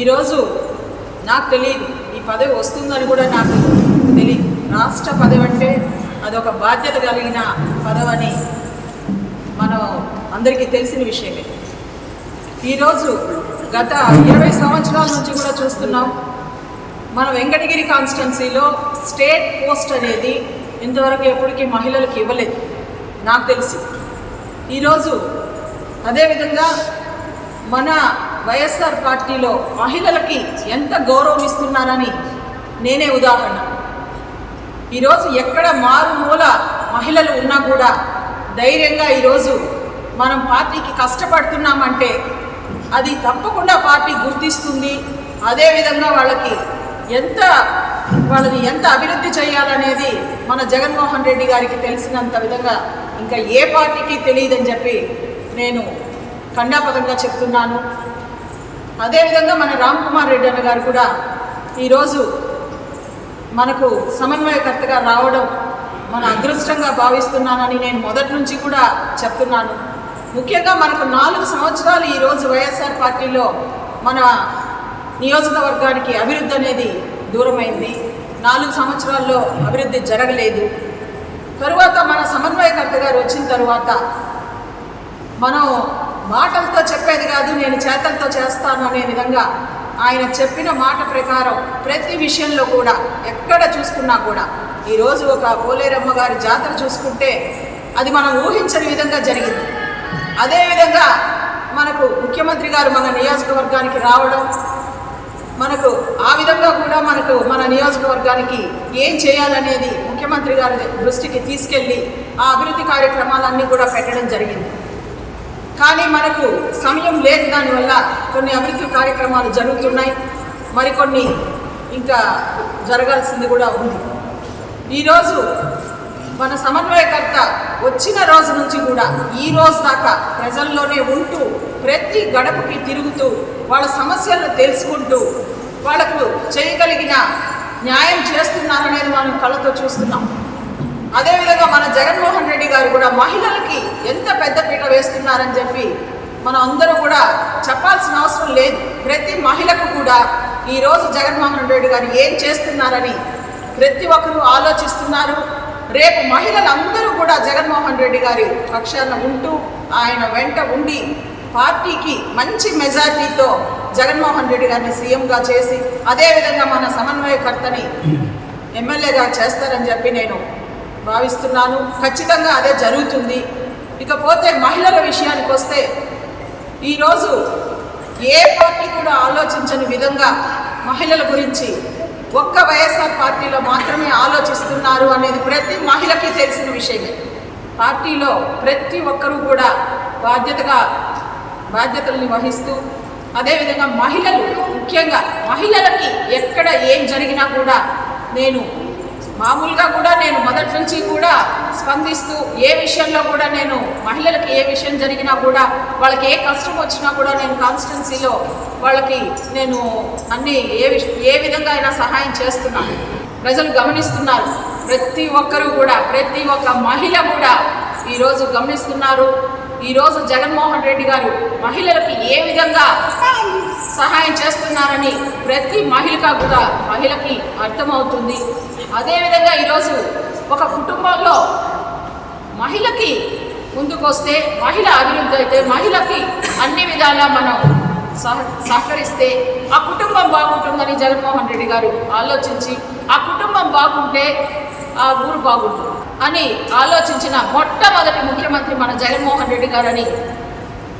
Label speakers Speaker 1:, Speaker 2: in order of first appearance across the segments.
Speaker 1: ఈరోజు నాకు తెలియదు ఈ పదవి వస్తుందని కూడా నాకు తెలియదు రాష్ట్ర పదవి అంటే అదొక బాధ్యత కలిగిన పదవి అని మనం అందరికీ తెలిసిన విషయమే. ఈరోజు గత ఇరవై సంవత్సరాల నుంచి కూడా చూస్తున్నాం. మన వెంకటగిరి కాన్స్టిట్యున్సీలో స్టేట్ పోస్ట్ అనేది ఇంతవరకు ఎప్పటికీ మహిళలకు ఇవ్వలేదు. నాకు తెలిసి. ఈరోజు అదేవిధంగా మన వైఎస్ఆర్ పార్టీలో మహిళలకి ఎంత గౌరవం ఇస్తున్నారని నేనే ఉదాహరణ. ఈరోజు ఎక్కడ మారుమూల మహిళలు ఉన్నా కూడా ధైర్యంగా ఈరోజు మనం పార్టీకి కష్టపడుతున్నామంటే అది తప్పకుండా పార్టీ గుర్తిస్తుంది. అదేవిధంగా వాళ్ళకి ఎంత వాళ్ళని ఎంత అభివృద్ధి చేయాలనేది మన జగన్మోహన్ రెడ్డి గారికి తెలిసినంత విధంగా ఇంకా ఏ పార్టీకి తెలియదని చెప్పి నేను ఖండాపదంగా చెప్తున్నాను. అదేవిధంగా మన రామ్ కుమార్ రెడ్డి అన్న గారు కూడా ఈరోజు మనకు సమన్వయకర్తగా రావడం మన అదృష్టంగా భావిస్తున్నానని నేను మొదటి నుంచి కూడా చెప్తున్నాను. ముఖ్యంగా మనకు నాలుగు సంవత్సరాలు ఈరోజు వైఎస్ఆర్ పార్టీలో మన నియోజకవర్గానికి అభివృద్ధి అనేది దూరమైంది. నాలుగు సంవత్సరాల్లో అభివృద్ధి జరగలేదు. తరువాత మన సమన్వయకర్త గారు వచ్చిన తరువాత మనం మాటలతో చెప్పేది కాదు నేను చేతలతో చేస్తాను అనే విధంగా ఆయన చెప్పిన మాట ప్రకారం ప్రతి విషయంలో కూడా ఎక్కడ చూసుకున్నా కూడా ఈరోజు ఒక పోలేరమ్మ గారి జాతర చూసుకుంటే అది మనం ఊహించని విధంగా జరిగింది. అదేవిధంగా మనకు ముఖ్యమంత్రి గారు మన నియోజకవర్గానికి రావడం మనకు ఆ విధంగా కూడా మనకు మన నియోజకవర్గానికి ఏం చేయాలనేది ముఖ్యమంత్రి గారి దృష్టికి తీసుకెళ్ళి ఆ అభివృద్ధి కార్యక్రమాలన్నీ కూడా పెట్టడం జరిగింది. కానీ మనకు సమయం లేదు దానివల్ల కొన్ని అభివృద్ధి కార్యక్రమాలు జరుగుతున్నాయి. మరికొన్ని ఇంకా జరగాల్సింది కూడా ఉంది. ఈరోజు మన సమన్వయకర్త వచ్చిన రోజు నుంచి కూడా ఈ రోజు దాకా ప్రజల్లోనే ఉంటూ ప్రతి గడపకి తిరుగుతూ వాళ్ళ సమస్యలను తెలుసుకుంటూ వాళ్ళకు చేయగలిగిన న్యాయం చేస్తున్నారనేది మనం కళ్ళతో చూస్తున్నాం. అదేవిధంగా మన జగన్మోహన్ రెడ్డి గారు కూడా మహిళలకి ఎంత పెద్ద పీట వేస్తున్నారని చెప్పి మనం అందరూ కూడా చెప్పాల్సిన అవసరం లేదు. ప్రతి మహిళకు కూడా ఈరోజు జగన్మోహన్ రెడ్డి గారు ఏం చేస్తున్నారని ప్రతి ఒక్కరూ ఆలోచిస్తున్నారు. రేపు మహిళలందరూ కూడా జగన్మోహన్ రెడ్డి గారి పక్షాన ఉంటూ ఆయన వెంట ఉండి పార్టీకి మంచి మెజార్టీతో జగన్మోహన్ రెడ్డి గారిని సీఎంగా చేసి అదేవిధంగా మన సమన్వయకర్తని ఎమ్మెల్యేగా చేస్తారని చెప్పి నేను భావిస్తున్నాను. ఖచ్చితంగా అదే జరుగుతుంది. ఇకపోతే మహిళల విషయానికి వస్తే ఈరోజు ఏ పార్టీ కూడా ఆలోచించని విధంగా మహిళల గురించి ఒక్క వైఎస్ఆర్ పార్టీలో మాత్రమే ఆలోచిస్తున్నారు అనేది ప్రతి మహిళకి తెలిసిన విషయమే. పార్టీలో ప్రతి ఒక్కరూ కూడా బాధ్యతగా బాధ్యతల్ని వహిస్తూ అదేవిధంగా మహిళలు ముఖ్యంగా మహిళలకి ఎక్కడ ఏం జరిగినా కూడా నేను మామూలుగా కూడా నేను మొదటి నుంచి కూడా స్పందిస్తూ ఏ విషయంలో కూడా నేను మహిళలకు ఏ విషయం జరిగినా కూడా వాళ్ళకి ఏ కష్టం వచ్చినా కూడా నేను కాన్స్టిట్యున్సీలో వాళ్ళకి నేను అన్ని ఏ విష ఏ విధంగా అయినా సహాయం చేస్తున్నాను. ప్రజలు గమనిస్తున్నారు. ప్రతి ఒక్కరూ కూడా ప్రతి ఒక్క మహిళ కూడా ఈరోజు గమనిస్తున్నారు. ఈరోజు జగన్మోహన్ రెడ్డి గారు మహిళలకు ఏ విధంగా సహాయం చేస్తున్నారని ప్రతి మహిళగా కూడా మహిళకి అర్థమవుతుంది. అదేవిధంగా ఈరోజు ఒక కుటుంబంలో మహిళకి ముందుకొస్తే మహిళ అభివృద్ధి అయితే మహిళకి అన్ని విధాలా మనం సహ సహకరిస్తే ఆ కుటుంబం బాగుంటుందని జగన్మోహన్ రెడ్డి గారు ఆలోచించి ఆ కుటుంబం బాగుంటే ఆ ఊరు బాగుంటుంది. అని ఆలోచించిన మొట్టమొదటి ముఖ్యమంత్రి మన జగన్మోహన్ రెడ్డి గారని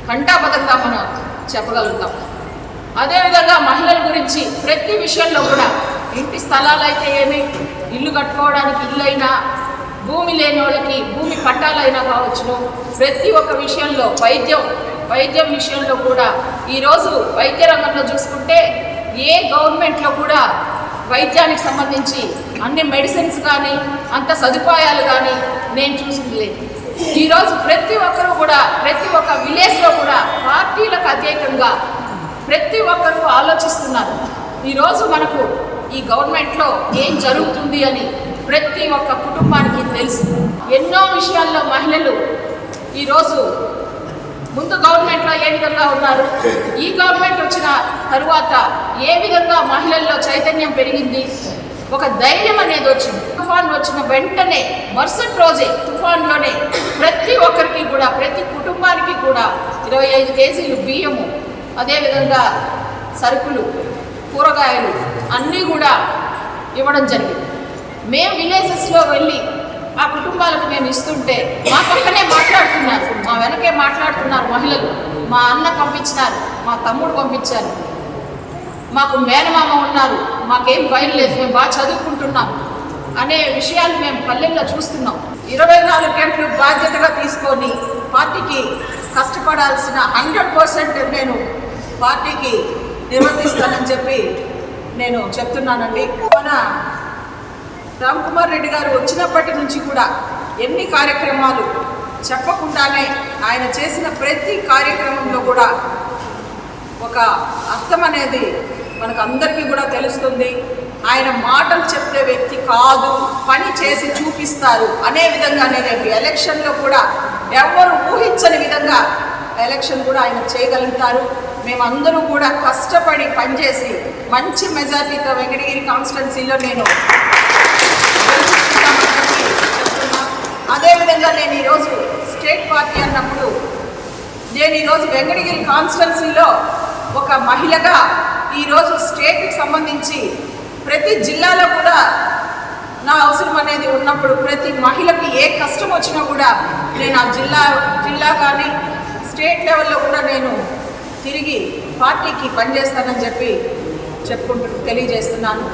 Speaker 1: కంటాపదంగా మనం చెప్పగలుగుతాం. అదేవిధంగా మహిళల గురించి ప్రతి విషయంలో కూడా ఇంటి స్థలాలు అయితే ఏమి ఇల్లు కట్టుకోవడానికి ఇల్లైనా భూమి లేని వాళ్ళకి భూమి పట్టాలైనా కావచ్చును. ప్రతి ఒక్క విషయంలో వైద్యం వైద్యం విషయంలో కూడా ఈరోజు వైద్య రంగంలో చూసుకుంటే ఏ గవర్నమెంట్లో కూడా వైద్యానికి సంబంధించి అన్ని మెడిసిన్స్ కానీ అంత సదుపాయాలు కానీ నేను చూసింది లేదు. ఈరోజు ప్రతి ఒక్కరూ కూడా ప్రతి ఒక్క విలేజ్లో కూడా పార్టీలకు అతీతంగా ప్రతి ఒక్కరూ ఆలోచిస్తున్నారు. ఈరోజు మనకు ఈ గవర్నమెంట్లో ఏం జరుగుతుంది అని ప్రతి ఒక్క కుటుంబానికి తెలుసు. ఎన్నో విషయాల్లో మహిళలు ఈరోజు
Speaker 2: ముందు గవర్నమెంట్లో ఏ విధంగా ఉన్నారు ఈ గవర్నమెంట్ వచ్చిన తరువాత ఏ విధంగా మహిళల్లో చైతన్యం పెరిగింది ఒక ధైర్యం అనేది వచ్చింది. తుఫాన్ వచ్చిన వెంటనే మరుసటి రోజే తుఫాన్లోనే ప్రతి ఒక్కరికి కూడా ప్రతి కుటుంబానికి కూడా ఇరవై ఐదు కేజీలు బియ్యము అదేవిధంగా సరుకులు కూరగాయలు అన్నీ కూడా ఇవ్వడం జరిగింది. మేము విలేజెస్లో వెళ్ళి ఆ కుటుంబాలకు మేము ఇస్తుంటే మా పక్కనే మాట్లాడుతున్నారు. మా వెనకే మాట్లాడుతున్నారు మహిళలు. మా అన్న పంపించినారు మా తమ్ముడు పంపించారు. మాకు మేనమామ ఉన్నారు. మాకేం భయం లేదు మేము బాగా చదువుకుంటున్నాం అనే విషయాలు మేము పల్లెల్లో చూస్తున్నాం.
Speaker 1: ఇరవై నాలుగు గంటలు బాధ్యతగా తీసుకొని పార్టీకి కష్టపడాల్సిన హండ్రెడ్ పర్సెంట్ నేను పార్టీకి నిర్వర్తిస్తానని చెప్పి నేను చెప్తున్నానండి. మన రామ్ కుమార్ రెడ్డి గారు వచ్చినప్పటి నుంచి కూడా ఎన్ని కార్యక్రమాలు చెప్పకుండానే ఆయన చేసిన ప్రతి కార్యక్రమంలో కూడా ఒక అర్థం అనేది మనకు అందరికీ కూడా తెలుస్తుంది. ఆయన మాటలు చెప్తే వ్యక్తి కాదు పని చేసి చూపిస్తారు. అనే విధంగానే రేపు ఎలక్షన్లో కూడా ఎవరు ఊహించని విధంగా ఎలక్షన్ కూడా ఆయన చేయగలుగుతారు. మేమందరూ కూడా కష్టపడి పనిచేసి మంచి మెజార్టీతో వెంకటగిరి కాన్స్టిట్యున్సీలో నేను అదేవిధంగా నేను ఈరోజు స్టేట్ పార్టీ అన్నప్పుడు నేను ఈరోజు వెంకటగిరి కాన్స్టిట్యున్సీలో ఒక మహిళగా ఈరోజు స్టేట్కి సంబంధించి ప్రతి జిల్లాలో కూడా నా అవసరం అనేది ఉన్నప్పుడు ప్రతి మహిళకి ఏ కష్టం వచ్చినా కూడా నేను ఆ జిల్లా జిల్లా కానీ స్టేట్ లెవెల్లో కూడా నేను తిరిగి పార్టీకి పనిచేస్తానని చెప్పి చెప్పుకుంటూ తెలియజేస్తున్నాను.